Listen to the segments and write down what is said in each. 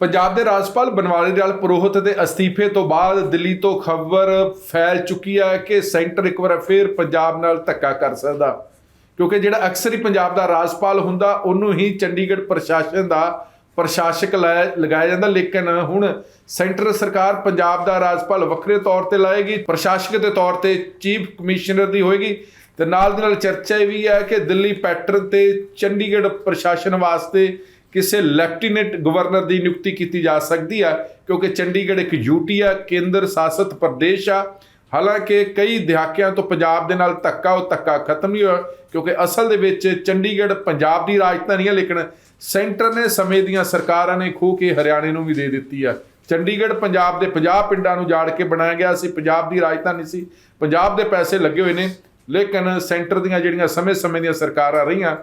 ਪੰਜਾਬ ਦੇ ਰਾਜਪਾਲ ਬਨਵਾਰੀ ਲਾਲ ਪੁਰੋਹਿਤ ਦੇ ਅਸਤੀਫੇ ਤੋਂ ਬਾਅਦ ਦਿੱਲੀ ਤੋਂ ਖਬਰ ਫੈਲ ਚੁੱਕੀ ਹੈ ਕਿ ਸੈਂਟਰ ਇੱਕ ਵਾਰ ਫੇਰ ਪੰਜਾਬ ਨਾਲ ਧੱਕਾ ਕਰ ਸਕਦਾ। ਕਿਉਂਕਿ ਜਿਹੜਾ ਅਕਸਰ ਹੀ ਪੰਜਾਬ ਦਾ ਰਾਜਪਾਲ ਹੁੰਦਾ, ਉਹਨੂੰ ਹੀ ਚੰਡੀਗੜ੍ਹ ਪ੍ਰਸ਼ਾਸਨ ਦਾ ਪ੍ਰਸ਼ਾਸਕ ਲਾਇਆ- ਲਗਾਇਆ ਜਾਂਦਾ। ਲੇਕਿਨ ਹੁਣ ਸੈਂਟਰ ਸਰਕਾਰ ਪੰਜਾਬ ਦਾ ਰਾਜਪਾਲ ਵੱਖਰੇ ਤੌਰ ਤੇ ਲਾਏਗੀ, ਪ੍ਰਸ਼ਾਸਕ ਦੇ ਤੌਰ ਤੇ ਚੀਫ ਕਮਿਸ਼ਨਰ ਦੀ ਹੋਏਗੀ। ਤੇ ਨਾਲ ਦੀ ਨਾਲ ਚਰਚਾ ਇਹ ਵੀ ਹੈ ਕਿ ਦਿੱਲੀ ਪੈਟਰਨ ਤੇ ਚੰਡੀਗੜ੍ਹ ਪ੍ਰਸ਼ਾਸਨ ਵਾਸਤੇ ਕਿਸੇ ਲੈਫਟੀਨੈਂਟ ਗਵਰਨਰ ਦੀ ਨਿਯੁਕਤੀ ਕੀਤੀ ਜਾ ਸਕਦੀ ਆ, ਕਿਉਂਕਿ ਚੰਡੀਗੜ੍ਹ ਇੱਕ ਯੂਟੀ ਆ, ਕੇਂਦਰ ਸ਼ਾਸਤ ਪ੍ਰਦੇਸ਼ ਆ। ਹਾਲਾਂਕਿ ਕਈ ਦਹਾਕਿਆਂ ਤੋਂ ਪੰਜਾਬ ਦੇ ਨਾਲ ਧੱਕਾ, ਉਹ ਧੱਕਾ ਖਤਮ ਨਹੀਂ ਹੋਇਆ, ਕਿਉਂਕਿ ਅਸਲ ਦੇ ਵਿੱਚ ਚੰਡੀਗੜ੍ਹ ਪੰਜਾਬ ਦੀ ਰਾਜਧਾਨੀ ਹੈ ਲੇਕਿਨ ਸੈਂਟਰ ਨੇ ਸਮੇਂ ਦੀਆਂ ਸਰਕਾਰਾਂ ਨੇ ਖੋ ਕੇ ਹਰਿਆਣੇ ਨੂੰ ਵੀ ਦੇ ਦਿੱਤੀ ਆ। ਚੰਡੀਗੜ੍ਹ ਪੰਜਾਬ ਦੇ 50 ਪਿੰਡਾਂ ਨੂੰ ਜਾੜ ਕੇ ਬਣਾਇਆ ਗਿਆ ਸੀ, ਪੰਜਾਬ ਦੀ ਰਾਜਧਾਨੀ ਸੀ, ਪੰਜਾਬ ਦੇ ਪੈਸੇ ਲੱਗੇ ਹੋਏ ਨੇ, ਲੇਕਿਨ ਸੈਂਟਰ ਦੀਆਂ ਜਿਹੜੀਆਂ ਸਮੇਂ-ਸਮੇਂ ਦੀਆਂ ਸਰਕਾਰਾਂ ਰਹੀਆਂ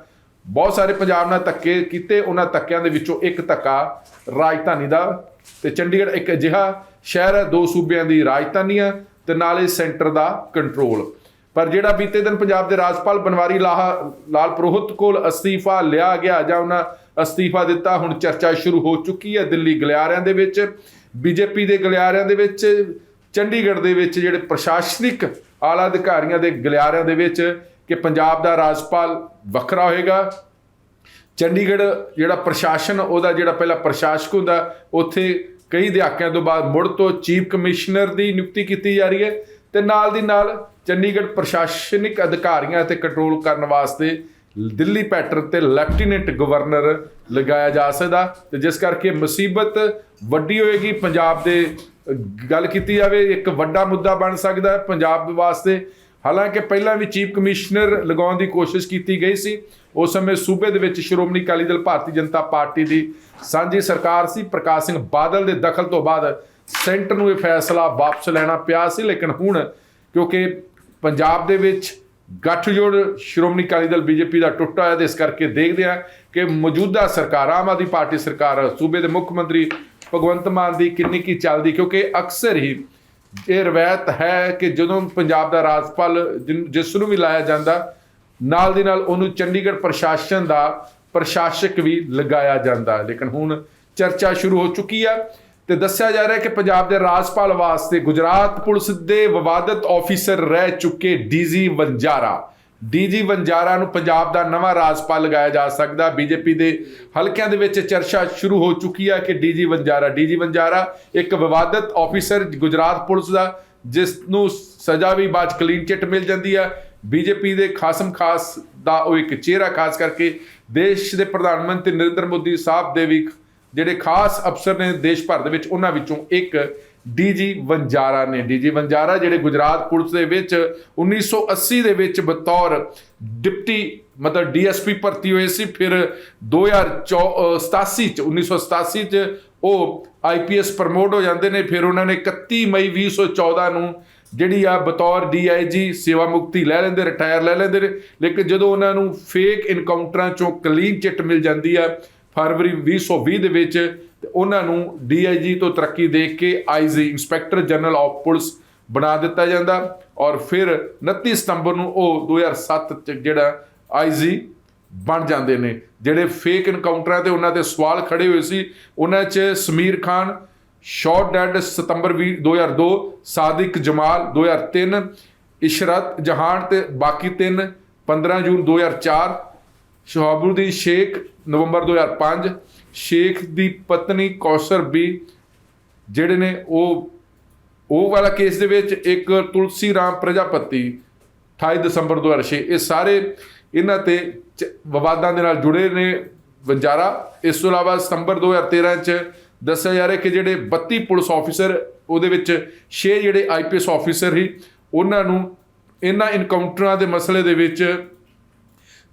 ਬਹੁਤ ਸਾਰੇ ਪੰਜਾਬ ਨਾਲ ਧੱਕੇ ਕੀਤੇ, ਉਹਨਾਂ ਧੱਕਿਆਂ ਦੇ ਵਿੱਚੋਂ ਇੱਕ ਧੱਕਾ ਰਾਜਧਾਨੀ ਦਾ ਤੇ ਚੰਡੀਗੜ੍ਹ ਇੱਕ ਅਜਿਹਾ ਸ਼ਹਿਰ ਹੈ, ਦੋ ਸੂਬਿਆਂ ਦੀ ਰਾਜਧਾਨੀ ਹੈ ਤੇ ਨਾਲੇ ਸੈਂਟਰ ਦਾ ਕੰਟਰੋਲ। ਪਰ ਜਿਹੜਾ ਬੀਤੇ ਦਿਨ ਪੰਜਾਬ ਦੇ ਰਾਜਪਾਲ ਬਨਵਾਰੀ ਲਾਹਾ, ਲਾਲ ਪੁਰੋਹਿਤ ਕੋਲ ਅਸਤੀਫਾ ਲਿਆ ਗਿਆ ਜਾਂ ਉਹਨਾਂ ਅਸਤੀਫਾ ਦਿੱਤਾ, ਹੁਣ ਚਰਚਾ ਸ਼ੁਰੂ ਹੋ ਚੁੱਕੀ ਹੈ ਦਿੱਲੀ ਗਲਿਆਰਿਆਂ ਦੇ ਵਿੱਚ, ਬੀਜੇਪੀ ਦੇ ਗਲਿਆਰਿਆਂ ਦੇ ਵਿੱਚ, ਚੰਡੀਗੜ੍ਹ ਦੇ ਵਿੱਚ, ਜਿਹੜੇ ਪ੍ਰਸ਼ਾਸਨਿਕ ਆਲਾ ਅਧਿਕਾਰੀਆਂ ਦੇ ਗਲਿਆਰਿਆਂ ਦੇ ਵਿੱਚ ਕਿ ਪੰਜਾਬ ਦਾ ਰਾਜਪਾਲ ਵੱਖਰਾ ਹੋਏਗਾ। ਚੰਡੀਗੜ੍ਹ ਜਿਹੜਾ ਪ੍ਰਸ਼ਾਸਨ, ਉਹਦਾ ਜਿਹੜਾ ਪਹਿਲਾ ਪ੍ਰਸ਼ਾਸਕ ਹੁੰਦਾ, ਉੱਥੇ ਕਈ ਦਹਾਕਿਆਂ ਤੋਂ ਬਾਅਦ ਮੁੜ ਤੋਂ ਚੀਫ ਕਮਿਸ਼ਨਰ ਦੀ ਨਿਯੁਕਤੀ ਕੀਤੀ ਜਾ ਰਹੀ ਹੈ ਤੇ ਨਾਲ ਦੀ ਨਾਲ ਚੰਡੀਗੜ੍ਹ ਪ੍ਰਸ਼ਾਸਨਿਕ ਅਧਿਕਾਰੀਆਂ ਤੇ ਕੰਟਰੋਲ ਕਰਨ ਵਾਸਤੇ ਦਿੱਲੀ ਪੈਟਰਨ ਤੇ ਲੈਫਟੀਨੈਂਟ ਗਵਰਨਰ ਲਗਾਇਆ ਜਾ ਸਕਦਾ ਤੇ ਜਿਸ ਕਰਕੇ ਮੁਸੀਬਤ ਵੱਡੀ ਹੋਏਗੀ। ਪੰਜਾਬ ਦੇ ਗੱਲ ਕੀਤੀ ਜਾਵੇ, ਇੱਕ ਵੱਡਾ ਮੁੱਦਾ ਬਣ ਸਕਦਾ ਹੈ ਪੰਜਾਬ ਵਾਸਤੇ। ਹਾਲਾਂਕਿ ਪਹਿਲਾਂ ਵੀ ਚੀਫ ਕਮਿਸ਼ਨਰ ਲਗਾਉਣ ਦੀ ਕੋਸ਼ਿਸ਼ ਕੀਤੀ ਗਈ ਸੀ, ਉਸ ਸਮੇਂ ਸੂਬੇ ਦੇ ਵਿੱਚ ਸ਼੍ਰੋਮਣੀ ਅਕਾਲੀ ਦਲ ਭਾਰਤੀ ਜਨਤਾ ਪਾਰਟੀ ਦੀ ਸਾਂਝੀ ਸਰਕਾਰ ਸੀ। ਪ੍ਰਕਾਸ਼ ਸਿੰਘ ਬਾਦਲ ਦੇ ਦਖਲ ਤੋਂ ਬਾਅਦ ਸੈਂਟਰ ਨੂੰ ਇਹ ਫੈਸਲਾ ਵਾਪਸ ਲੈਣਾ ਪਿਆ ਸੀ, ਲੇਕਿਨ ਹੁਣ ਕਿਉਂਕਿ ਪੰਜਾਬ ਦੇ ਵਿੱਚ ਗੱਠਜੋੜ ਸ਼੍ਰੋਮਣੀ ਅਕਾਲੀ ਦਲ ਬੀਜੇਪੀ ਦਾ ਟੁੱਟਾ ਹੋਇਆ ਤੇ ਇਸ ਕਰਕੇ ਦੇਖਦੇ ਆ ਕਿ ਮੌਜੂਦਾ ਸਰਕਾਰ, ਆਮ ਆਦਮੀ ਪਾਰਟੀ ਸਰਕਾਰ, ਸੂਬੇ ਦੇ ਮੁੱਖ ਮੰਤਰੀ ਭਗਵੰਤ ਮਾਨ ਦੀ ਕਿੰਨੀ ਕੀ ਚੱਲਦੀ, ਕਿਉਂਕਿ ਅਕਸਰ ਹੀ ਇਹ ਰਵਾਇਤ ਹੈ ਕਿ ਜਦੋਂ ਪੰਜਾਬ ਦਾ ਰਾਜਪਾਲ ਜਿਨ- ਜਿਸ ਨੂੰ ਵੀ ਲਾਇਆ ਜਾਂਦਾ, ਨਾਲ ਦੀ ਨਾਲ ਉਹਨੂੰ ਚੰਡੀਗੜ੍ਹ ਪ੍ਰਸ਼ਾਸਨ ਦਾ ਪ੍ਰਸ਼ਾਸਕ ਵੀ ਲਗਾਇਆ ਜਾਂਦਾ। ਲੇਕਿਨ ਹੁਣ ਚਰਚਾ ਸ਼ੁਰੂ ਹੋ ਚੁੱਕੀ ਆ ਤੇ ਦੱਸਿਆ ਜਾ ਰਿਹਾ ਹੈ ਕਿ ਪੰਜਾਬ ਦੇ ਰਾਜਪਾਲ ਵਾਸਤੇ ਗੁਜਰਾਤ ਪੁਲਿਸ ਦੇ ਵਿਵਾਦਤ ਆਫੀਸਰ ਰਹਿ ਚੁੱਕੇ ਡੀਜੀ ਵੰਜਾਰਾ। ਡੀਜੀ ਵੰਜਾਰਾ ਨੂੰ ਪੰਜਾਬ ਦਾ ਨਵਾਂ ਰਾਜਪਾਲ ਲਗਾਇਆ ਜਾ ਸਕਦਾ। ਬੀਜੇਪੀ ਦੇ ਹਲਕਿਆਂ ਦੇ ਵਿੱਚ ਚਰਚਾ ਸ਼ੁਰੂ ਹੋ ਚੁੱਕੀ ਹੈ ਕਿ ਡੀਜੀ ਵੰਜਾਰਾ ਡੀਜੀ ਵੰਜਾਰਾ ਇੱਕ ਵਿਵਾਦਤ ਆਫੀਸਰ ਗੁਜਰਾਤ ਪੁਲਿਸ ਦਾ, ਜਿਸ ਨੂੰ ਸਜ਼ਾ ਵੀ ਬਾਅਦ ਕਲੀਨ ਚਿੱਟ ਮਿਲ ਜਾਂਦੀ ਹੈ। ਬੀਜੇਪੀ ਦੇ ਖਾਸਮ ਖਾਸ ਦਾ ਉਹ ਇੱਕ ਚਿਹਰਾ, ਖਾਸ ਕਰਕੇ ਦੇਸ਼ ਦੇ ਪ੍ਰਧਾਨ ਮੰਤਰੀ ਨਰਿੰਦਰ ਮੋਦੀ ਸਾਹਿਬ ਦੇ ਵੀ ਜਿਹੜੇ ਖਾਸ ਅਫਸਰ ਨੇ ਦੇਸ਼ ਭਰ ਦੇ ਵਿੱਚ, ਉਹਨਾਂ ਵਿੱਚੋਂ ਇੱਕ ਡੀਜੀ ਵੰਜਾਰਾ ਨੇ। ਡੀਜੀ ਵੰਜਾਰਾ ਜਿਹੜੇ ਗੁਜਰਾਤ ਪੁਲਿਸ ਦੇ ਵਿੱਚ 1980 ਦੇ ਵਿੱਚ ਬਤੌਰ ਡਿਪਟੀ ਮਤਲਬ ਡੀਐਸਪੀ ਭਰਤੀ ਹੋਏ ਸੀ। ਫਿਰ 2087 ਚ 1987 ਚ ਉਹ ਆਈਪੀਐਸ ਪ੍ਰਮੋਟ ਹੋ ਜਾਂਦੇ ਨੇ। ਫਿਰ ਉਹਨਾਂ ਨੇ 31 ਮਈ 2014 ਨੂੰ ਜਿਹੜੀ ਆ ਬਤੌਰ ਡੀਆਈਜੀ ਸੇਵਾ ਮੁਕਤੀ ਲੈ ਲੈਂਦੇ, ਰਿਟਾਇਰ ਲੈ ਲੈਂਦੇ ਨੇ। ਲੇਕਿਨ ਜਦੋਂ ਉਹਨਾਂ ਨੂੰ ਫੇਕ ਇਨਕਾਊਂਟਰਾਂ ਚੋਂ ਕਲੀਨ ਚਿੱਟ ਮਿਲ ਜਾਂਦੀ ਆ ਫਰਵਰੀ 2020 ਦੇ ਵਿੱਚ ਤੇ ਉਹਨਾਂ ਨੂੰ ਡੀਆਈਜੀ ਤੋਂ ਤਰੱਕੀ ਦੇ ਕੇ IG inspector general of police ਬਣਾ ਦਿੱਤਾ ਜਾਂਦਾ ਔਰ ਫਿਰ 29 ਸਤੰਬਰ ਨੂੰ ਉਹ 2007 ਚ ਜਿਹੜਾ ਆਈਜੀ ਬਣ ਜਾਂਦੇ ਨੇ, ਜਿਹੜੇ ਫੇਕ ਇਨਕਾਊਂਟਰਾਂ ਤੇ ਉਹਨਾਂ ਤੇ ਸਵਾਲ ਖੜੇ ਹੋਏ ਸੀ, ਉਹਨਾਂ 'ਚ ਸਮੀਰ ਖਾਨ ਸ਼ਾਰਟ ਡੈਡ ਸਤੰਬਰ 20 2002 ਸਾਦਿਕ ਜਮਾਲ 2003 ਇਸ਼ਰਤ ਜਹਾਨ ਤੇ ਬਾਕੀ ਤਿੰਨ 15 ਜੂਨ 2004 ਸ਼ਹਾਬੁਰਦੀਨ ਸ਼ੇਖ ਨਵੰਬਰ 2005 ਸ਼ੇਖ ਦੀ ਪਤਨੀ ਕੌਸਰ ਵੀ ਜਿਹੜੇ ਨੇ ਉਹ ਉਹ ਵਾਲਾ ਕੇਸ ਦੇ ਵਿੱਚ ਇੱਕ ਤੁਲਸੀ ਰਾਮ ਪ੍ਰਜਾਪਤੀ 28 ਦਸੰਬਰ 2006 ਇਹ ਸਾਰੇ ਇਹਨਾਂ ਤੇ ਚ- ਵਿਵਾਦਾਂ ਦੇ ਨਾਲ ਜੁੜੇ ਨੇ ਵੰਜਾਰਾ। ਇਸ ਤੋਂ ਇਲਾਵਾ ਸਤੰਬਰ 2013 ਚ ਦੱਸਿਆ ਜਾ ਰਿਹਾ ਕਿ ਜਿਹੜੇ 32 ਪੁਲਿਸ ਆਫੀਸਰ, ਉਹਦੇ ਵਿੱਚ 6 ਜਿਹੜੇ ਆਈਪੀਐਸ ਆਫੀਸਰ ਸੀ, ਉਹਨਾਂ ਨੂੰ ਇਹਨਾਂ ਇਨਕਾਊਂਟਰਾਂ ਦੇ ਮਸਲੇ ਦੇ ਵਿੱਚ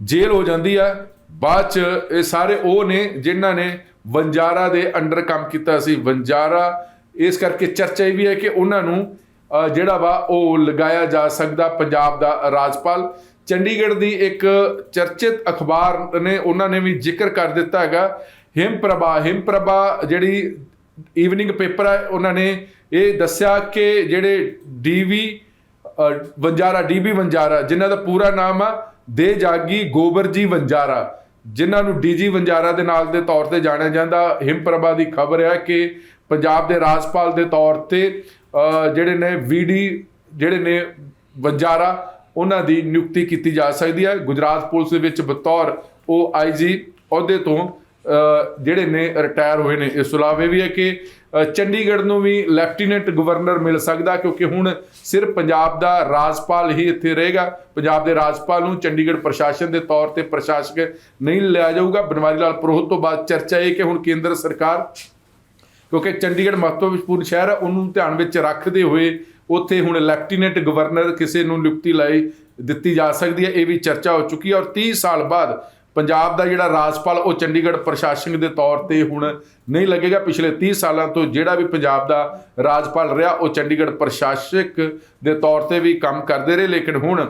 ਜੇਲ੍ਹ ਹੋ ਜਾਂਦੀ ਆ। ਬਾਅਦ ਚ ਇਹ ਸਾਰੇ ਉਹ ਨੇ ਜਿਨ੍ਹਾਂ ਨੇ ਵੰਜਾਰਾ ਦੇ ਅੰਡਰ ਕੰਮ ਕੀਤਾ ਸੀ। ਵੰਜਾਰਾ ਇਸ ਕਰਕੇ ਚਰਚਾ ਇਹ ਵੀ ਹੈ ਕਿ ਉਹਨਾਂ ਨੂੰ ਜਿਹੜਾ ਵਾ ਉਹ ਲਗਾਇਆ ਜਾ ਸਕਦਾ ਪੰਜਾਬ ਦਾ ਰਾਜਪਾਲ। ਚੰਡੀਗੜ੍ਹ ਦੀ ਇੱਕ ਚਰਚਿਤ ਅਖਬਾਰ ਨੇ ਉਹਨਾਂ ਨੇ ਵੀ ਜ਼ਿਕਰ ਕਰ ਦਿੱਤਾ ਹੈਗਾ। ਹਿਮਪ੍ਰਭਾ ਹਿਮਪ੍ਰਭਾ ਜਿਹੜੀ ਈਵਨਿੰਗ ਪੇਪਰ ਹੈ ਉਹਨਾਂ ਨੇ ਇਹ ਦੱਸਿਆ ਕਿ ਜਿਹੜੇ ਡੀਵੀ ਅ, ਵੰਜਾਰਾ ਡੀਬੀ ਵੰਜਾਰਾ, ਜਿਨ੍ਹਾਂ ਦਾ ਪੂਰਾ ਨਾਮ ਆ, ਦੇ ਜਾਗੀ ਗੋਬਰਜੀ ਵੰਜਾਰਾ। ਜਿਨ੍ਹਾਂ ਨੂੰ ਡੀਜੀ ਵੰਜਾਰਾ ਦੇ ਨਾਲ ਦੇ ਤੌਰ ਤੇ ਜਾਣਿਆ ਜਾਂਦਾ ਹਿਮਪ੍ਰਭਾ ਦੀ ਖਬਰ ਹੈ ਕਿ ਪੰਜਾਬ ਦੇ ਰਾਜਪਾਲ ਦੇ ਤੌਰ ਤੇ ਜਿਹੜੇ ਨੇ ਵੀਡੀ ਜਿਹੜੇ ਨੇ ਵੰਜਾਰਾ, ਉਹਨਾਂ ਦੀ ਨਿਯੁਕਤੀ ਕੀਤੀ ਜਾ ਸਕਦੀ ਹੈ। ਗੁਜਰਾਤ ਪੁਲਿਸ ਦੇ ਵਿੱਚ ਬਤੌਰ ਉਹ ਆਈਜੀ ਅਹੁਦੇ ਤੋਂ ਜਿਹੜੇ ਨੇ ਰਿਟਾਇਰ ਹੋਏ ਨੇ, ਇਸ ਤੋਂ ਇਲਾਵਾ ਇਹ ਵੀ ਹੈ ਕਿ ਚੰਡੀਗੜ੍ਹ ਨੂੰ ਵੀ ਲੈਫਟੀਨੈਂਟ ਗਵਰਨਰ ਮਿਲ ਸਕਦਾ, ਕਿਉਂਕਿ ਹੁਣ ਸਿਰਫ ਪੰਜਾਬ ਦਾ ਰਾਜਪਾਲ ਹੀ ਇੱਥੇ ਰਹੇਗਾ। ਪੰਜਾਬ ਦੇ ਰਾਜਪਾਲ ਨੂੰ ਚੰਡੀਗੜ੍ਹ ਪ੍ਰਸ਼ਾਸਨ ਦੇ ਤੌਰ ਤੇ ਪ੍ਰਸ਼ਾਸਕ ਨਹੀਂ ਲਿਆ ਜਾਊਗਾ। ਬਨਵਾਰੀ ਲਾਲ ਪ੍ਰੋਹਤ ਤੋਂ ਬਾਅਦ ਚਰਚਾ ਇਹ ਕਿ ਹੁਣ ਕੇਂਦਰ ਸਰਕਾਰ, ਕਿਉਂਕਿ ਚੰਡੀਗੜ੍ਹ ਮਹੱਤਵਪੂਰਨ ਸ਼ਹਿਰ ਹੈ ਉਹਨੂੰ ਧਿਆਨ ਵਿੱਚ ਰੱਖਦੇ ਹੋਏ ਉੱਥੇ ਹੁਣ ਲੈਫਟੀਨੈਂਟ ਗਵਰਨਰ ਕਿਸੇ ਨੂੰ ਨਿਯੁਕਤੀ ਲਈ ਦਿੱਤੀ ਜਾ ਸਕਦੀ ਹੈ, ਇਹ ਵੀ ਚਰਚਾ ਹੋ ਚੁੱਕੀ ਹੈ। ਔਰ 30 ਸਾਲ ਬਾਅਦ ਪੰਜਾਬ ਦਾ ਜਿਹੜਾ ਰਾਜਪਾਲ, ਉਹ ਚੰਡੀਗੜ੍ਹ ਪ੍ਰਸ਼ਾਸਕ ਦੇ ਤੌਰ ਤੇ ਹੁਣ ਨਹੀਂ ਲੱਗੇਗਾ। ਪਿਛਲੇ 30 ਸਾਲਾਂ ਤੋਂ ਜਿਹੜਾ ਵੀ ਪੰਜਾਬ ਦਾ ਰਾਜਪਾਲ ਰਿਹਾ, ਉਹ ਚੰਡੀਗੜ੍ਹ ਪ੍ਰਸ਼ਾਸਕ ਦੇ ਤੌਰ ਤੇ ਵੀ ਕੰਮ ਕਰਦੇ ਰਹੇ। ਲੇਕਿਨ ਹੁਣ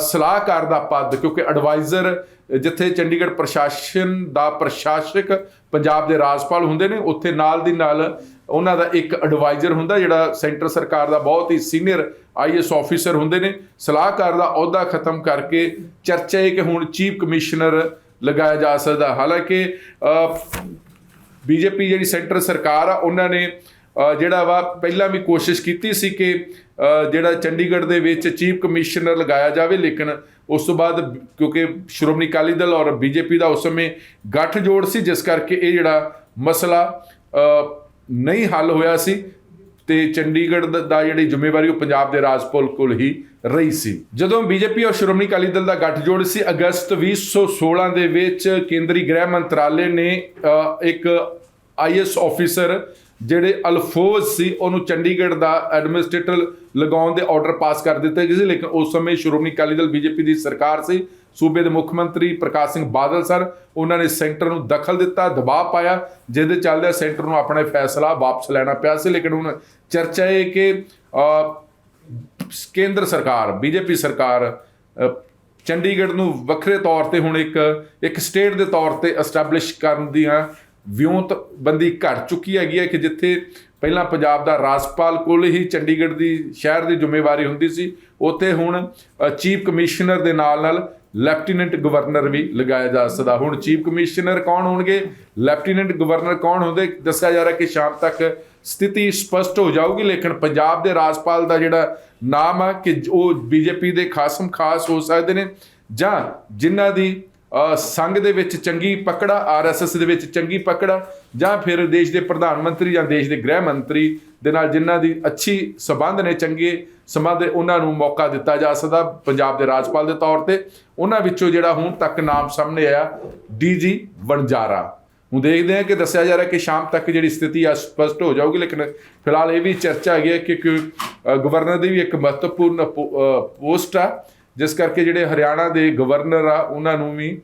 ਸਲਾਹਕਾਰ ਦਾ ਪਦ ਕਿਉਂਕਿ ਐਡਵਾਈਜ਼ਰ ਜਿੱਥੇ ਚੰਡੀਗੜ੍ਹ ਪ੍ਰਸ਼ਾਸਨ ਦਾ ਪ੍ਰਸ਼ਾਸਕ ਪੰਜਾਬ ਦੇ ਰਾਜਪਾਲ ਹੁੰਦੇ ਨੇ, ਉੱਥੇ ਨਾਲ ਦੀ ਨਾਲ ਉਹਨਾਂ ਦਾ ਇੱਕ ਐਡਵਾਈਜ਼ਰ ਹੁੰਦਾ, ਜਿਹੜਾ ਸੈਂਟਰ ਸਰਕਾਰ ਦਾ ਬਹੁਤ ਹੀ ਸੀਨੀਅਰ ਆਈਐਸ ਆਫੀਸਰ ਹੁੰਦੇ ਨੇ। ਸਲਾਹਕਾਰ ਦਾ ਅਹੁਦਾ ਖਤਮ ਕਰਕੇ ਚਰਚਾ ਹੈ ਕਿ ਹੁਣ ਚੀਫ ਕਮਿਸ਼ਨਰ ਲਗਾਇਆ ਜਾ ਸਕਦਾ। ਹਾਲਾਂਕਿ ਬੀਜੇਪੀ ਜਿਹੜੀ ਸੈਂਟਰ ਸਰਕਾਰ ਆ, ਉਹਨਾਂ ਨੇ ਜਿਹੜਾ ਵਾ, ਪਹਿਲਾਂ ਵੀ ਕੋਸ਼ਿਸ਼ ਕੀਤੀ ਸੀ ਕਿ ਜਿਹੜਾ ਚੰਡੀਗੜ੍ਹ ਦੇ ਵਿੱਚ ਚੀਫ ਕਮਿਸ਼ਨਰ ਲਗਾਇਆ ਜਾਵੇ, ਲੇਕਿਨ ਉਸ ਤੋਂ ਬਾਅਦ ਕਿਉਂਕਿ ਸ਼੍ਰੋਮਣੀ ਅਕਾਲੀ ਦਲ ਔਰ ਬੀਜੇਪੀ ਦਾ ਉਸ ਸਮੇਂ ਗੱਠ ਜੋੜ ਸੀ, ਜਿਸ ਕਰਕੇ ਇਹ ਜਿਹੜਾ ਮਸਲਾ ਨਹੀਂ ਹੱਲ ਹੋਇਆ ਸੀ ਤੇ ਚੰਡੀਗੜ੍ਹ ਦਾ- ਜਿਹੜੀ ਜ਼ਿੰਮੇਵਾਰੀ ਉਹ ਪੰਜਾਬ ਦੇ ਰਾਜਪਾਲ ਕੋਲ ਹੀ ਰਹੀ ਸੀ। ਜਦੋਂ ਬੀਜੇਪੀ ਔਰ ਸ਼੍ਰੋਮਣੀ ਅਕਾਲੀ ਦਲ ਦਾ ਗੱਠਜੋੜ ਸੀ ਅਗਸਤ 2016 ਦੇ ਵਿੱਚ ਕੇਂਦਰੀ ਗ੍ਰਹਿ ਮੰਤਰਾਲੇ ਨੇ ਅ, ਇੱਕ ਆਈਐਸ ਆਫੀਸਰ ਜਿਹੜੇ ਅਲਫੋਜ਼ ਸੀ ਉਹਨੂੰ ਚੰਡੀਗੜ੍ਹ ਦਾ ਐਡਮਿਨਿਸਟ੍ਰੇਟਰ ਲਗਾਉਣ ਦੇ ਆਰਡਰ ਪਾਸ ਕਰ ਦਿੱਤੇ ਗਏ ਸੀ ਲੇਕਿਨ ਉਸ ਸਮੇਂ ਸ਼੍ਰੋਮਣੀ ਅਕਾਲੀ ਦਲ ਬੀਜੇਪੀ ਦੀ ਸਰਕਾਰ ਸੀ ਸੂਬੇ ਦੇ ਮੁੱਖ ਮੰਤਰੀ ਪ੍ਰਕਾਸ਼ ਸਿੰਘ ਬਾਦਲ ਸਰ ਉਹਨਾਂ ਨੇ ਸੈਂਟਰ ਨੂੰ ਦਖਲ ਦਿੱਤਾ, ਦਬਾਅ ਪਾਇਆ, ਜਿਹਦੇ ਚੱਲਦੇ ਸੈਂਟਰ ਨੂੰ ਆਪਣਾ ਫੈਸਲਾ ਵਾਪਸ ਲੈਣਾ ਪਿਆ ਸੀ। ਲੇਕਿਨ ਹੁਣ ਚਰਚਾ ਇਹ ਕਿ ਕੇਂਦਰ ਸਰਕਾਰ, ਬੀਜੇਪੀ ਸਰਕਾਰ ਚੰਡੀਗੜ੍ਹ ਨੂੰ ਵੱਖਰੇ ਤੌਰ ਤੇ ਹੁਣ ਇੱਕ ਇੱਕ ਸਟੇਟ ਦੇ ਤੌਰ ਤੇ ਐਸਟੈਬਲਿਸ਼ ਕਰਨ ਦੀਆਂ ਵਿਉਂਤਬੰਦੀ ਘਟ ਚੁੱਕੀ ਹੈਗੀ ਹੈ ਕਿ ਜਿੱਥੇ ਪਹਿਲਾਂ ਪੰਜਾਬ ਦਾ ਰਾਜਪਾਲ ਕੋਲ ਹੀ ਚੰਡੀਗੜ੍ਹ ਦੀ ਸ਼ਹਿਰ ਦੀ ਜ਼ਿੰਮੇਵਾਰੀ ਹੁੰਦੀ ਸੀ। ਉੱਥੇ ਹੁਣ ਚੀਫ ਕਮਿਸ਼ਨਰ ਦੇ ਨਾਲ ਨਾਲ ਲੈਫਟੀਨੈਂਟ ਗਵਰਨਰ ਵੀ ਲਗਾਇਆ ਜਾ ਸਕਦਾ। ਹੁਣ ਚੀਫ ਕਮਿਸ਼ਨਰ ਕੌਣ ਹੋਣਗੇ? ਲੈਫਟੀਨੈਂਟ ਗਵਰਨਰ ਕੌਣ ਹੁੰਦੇ? ਦੱਸਿਆ ਜਾ ਰਿਹਾ ਕਿ ਸ਼ਾਮ ਤੱਕ ਸਥਿਤੀ ਸਪਸ਼ਟ ਹੋ ਜਾਊਗੀ, ਲੇਕਿਨ ਪੰਜਾਬ ਦੇ ਰਾਜਪਾਲ ਦਾ ਜਿਹੜਾ ਨਾਮ ਆ ਕਿ ਉਹ ਬੀਜੇਪੀ ਦੇ ਖਾਸਮ ਖਾਸ ਹੋ ਸਕਦੇ ਨੇ ਜਾਂ ਜਿਨ੍ਹਾਂ ਦੀ ਸੰਘ ਦੇ ਵਿੱਚ ਚੰਗੀ ਪਕੜਾ ਆਰਐਸਐਸ ਦੇ ਵਿੱਚ ਚੰਗੀ ਪਕੜਾ, ਜਾਂ ਫਿਰ ਦੇਸ਼ ਦੇ ਪ੍ਰਧਾਨ ਮੰਤਰੀ ਜਾਂ ਦੇਸ਼ ਦੇ ਗ੍ਰਹਿ ਮੰਤਰੀ ਦੇ ਨਾਲ ਜਿਨ੍ਹਾਂ ਦੀ ਅੱਛੀ ਸਬੰਧ ਨੇ ਚੰਗੇ ਸੰਬੰਧ, ਉਹਨਾਂ ਨੂੰ ਮੌਕਾ ਦਿੱਤਾ ਜਾ ਸਕਦਾ ਪੰਜਾਬ ਦੇ ਰਾਜਪਾਲ ਦੇ ਤੌਰ ਤੇ। ਉਹਨਾਂ ਵਿੱਚੋਂ ਜਿਹੜਾ ਹੁਣ ਤੱਕ ਨਾਮ ਸਾਹਮਣੇ ਆਇਆ ਡੀਜੀ ਵਣਜਾਰਾ। ਹੁਣ ਦੇਖਦੇ ਹਾਂ ਕਿ ਦੱਸਿਆ ਜਾ ਰਿਹਾ ਕਿ ਸ਼ਾਮ ਤੱਕ ਜਿਹੜੀ ਸਥਿਤੀ ਆ, ਸਪਸ਼ਟ ਹੋ ਜਾਊਗੀ, ਲੇਕਿਨ ਫਿਲਹਾਲ ਇਹ ਵੀ ਚਰਚਾ ਹੈਗੀ ਹੈ ਕਿ ਕਿ ਗਵਰਨਰ ਦੀ ਵੀ ਇੱਕ ਮਹੱਤਵਪੂਰਨ ਪੋ- ਪੋਸਟ ਆ। ਜਿਸ ਕਰਕੇ ਜਿਹੜੇ ਹਰਿਆਣਾ ਦੇ ਗਵਰਨਰ ਆ, ਉਹਨਾਂ ਨੂੰ ਵੀ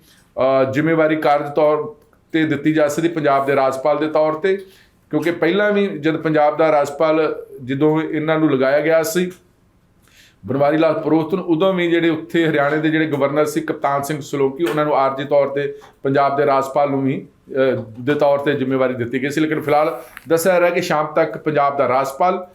ਜ਼ਿੰਮੇਵਾਰੀ ਕਾਰਜ ਤੌਰ ਤੇ ਦਿੱਤੀ ਜਾ ਸਕਦੀ ਪੰਜਾਬ ਦੇ ਰਾਜਪਾਲ ਦੇ ਤੌਰ ਤੇ, ਕਿਉਂਕਿ ਪਹਿਲਾਂ ਵੀ ਜਦ ਪੰਜਾਬ ਦਾ ਰਾਜਪਾਲ ਜਦੋਂ ਇਹਨਾਂ ਨੂੰ ਲਗਾਇਆ ਗਿਆ ਸੀ ਬਨਵਾਰੀ ਲਾਲ ਪੁਰੋਹਿਤ ਨੂੰ, ਉਦੋਂ ਵੀ ਜਿਹੜੇ ਉੱਥੇ ਹਰਿਆਣੇ ਦੇ ਜਿਹੜੇ ਗਵਰਨਰ ਸੀ, ਕਪਤਾਨ ਸਿੰਘ ਸਲੋਕੀ, ਉਹਨਾਂ ਨੂੰ ਆਰਜੀ ਤੌਰ ਤੇ ਪੰਜਾਬ ਦੇ ਰਾਜਪਾਲ ਨੂੰ ਵੀ ਦੇ ਤੌਰ ਤੇ ਜ਼ਿੰਮੇਵਾਰੀ ਦਿੱਤੀ ਗਈ ਸੀ। ਲੇਕਿਨ ਫਿਲਹਾਲ ਦੱਸਿਆ ਜਾ ਰਿਹਾ ਕਿ ਸ਼ਾਮ ਤੱਕ ਪੰਜਾਬ ਦਾ ਰਾਜਪਾਲ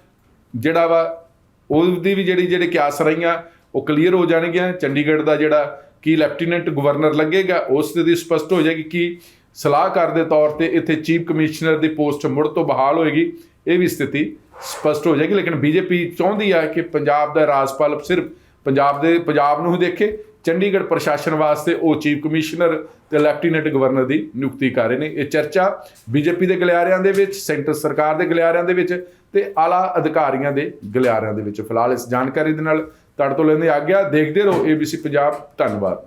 ਜਿਹੜਾ ਵਾ, ਉਹਦੀ ਵੀ ਜਿਹੜੀ, ਜਿਹੜੇ ਕਿਆਸ ਰਹੀਆਂ ਉਹ ਕਲੀਅਰ ਹੋ ਜਾਣਗੀਆਂ। ਚੰਡੀਗੜ੍ਹ ਦਾ ਜਿਹੜਾ ਕੀ ਲੈਫਟੀਨੈਂਟ ਗਵਰਨਰ ਲੱਗੇਗਾ, ਉਸ ਦੀ ਸਪਸ਼ਟ ਹੋ ਜਾਏਗੀ ਕਿ ਸਲਾਹਕਾਰ ਦੇ ਤੌਰ ਤੇ ਇੱਥੇ ਚੀਫ ਕਮਿਸ਼ਨਰ ਦੀ ਪੋਸਟ ਮੁੜ ਤੋਂ ਬਹਾਲ ਹੋਏਗੀ। ਇਹ ਵੀ ਸਥਿਤੀ ਸਪਸ਼ਟ ਹੋ ਜਾਏਗੀ। ਲੇਕਿਨ ਬੀਜੇਪੀ ਚਾਹੁੰਦੀ ਹੈ ਕਿ ਪੰਜਾਬ ਦਾ ਰਾਜਪਾਲ ਸਿਰਫ ਪੰਜਾਬ ਦੇ ਪੰਜਾਬ ਨੂੰ ਹੀ ਦੇਖੇ। ਚੰਡੀਗੜ੍ਹ ਪ੍ਰਸ਼ਾਸਨ ਵਾਸਤੇ ਉਹ ਚੀਫ ਕਮਿਸ਼ਨਰ ਤੇ ਲੈਫਟੀਨੈਂਟ ਗਵਰਨਰ ਦੀ ਨਿਯੁਕਤੀ ਕਰ ਰਹੇ ਨੇ। ਇਹ ਚਰਚਾ ਬੀਜੇਪੀ ਦੇ ਗਲਿਆਰਿਆਂ ਦੇ ਵਿੱਚ, ਸੈਂਟਰ ਸਰਕਾਰ ਦੇ ਗਲਿਆਰਿਆਂ ਦੇ ਵਿੱਚ ਤੇ ਆਲਾ ਅਧਿਕਾਰੀਆਂ ਦੇ ਗਲਿਆਰਿਆਂ ਦੇ ਵਿੱਚ। ਫਿਲਹਾਲ ਇਸ ਜਾਣਕਾਰੀ ਦੇ ਨਾਲ ਤੁਹਾਡੇ ਤੋਂ ਲੈਂਦੇ ਆ ਗਿਆ ਦੇਖਦੇ ਰਹੋ ABC ਪੰਜਾਬ ਧੰਨਵਾਦ।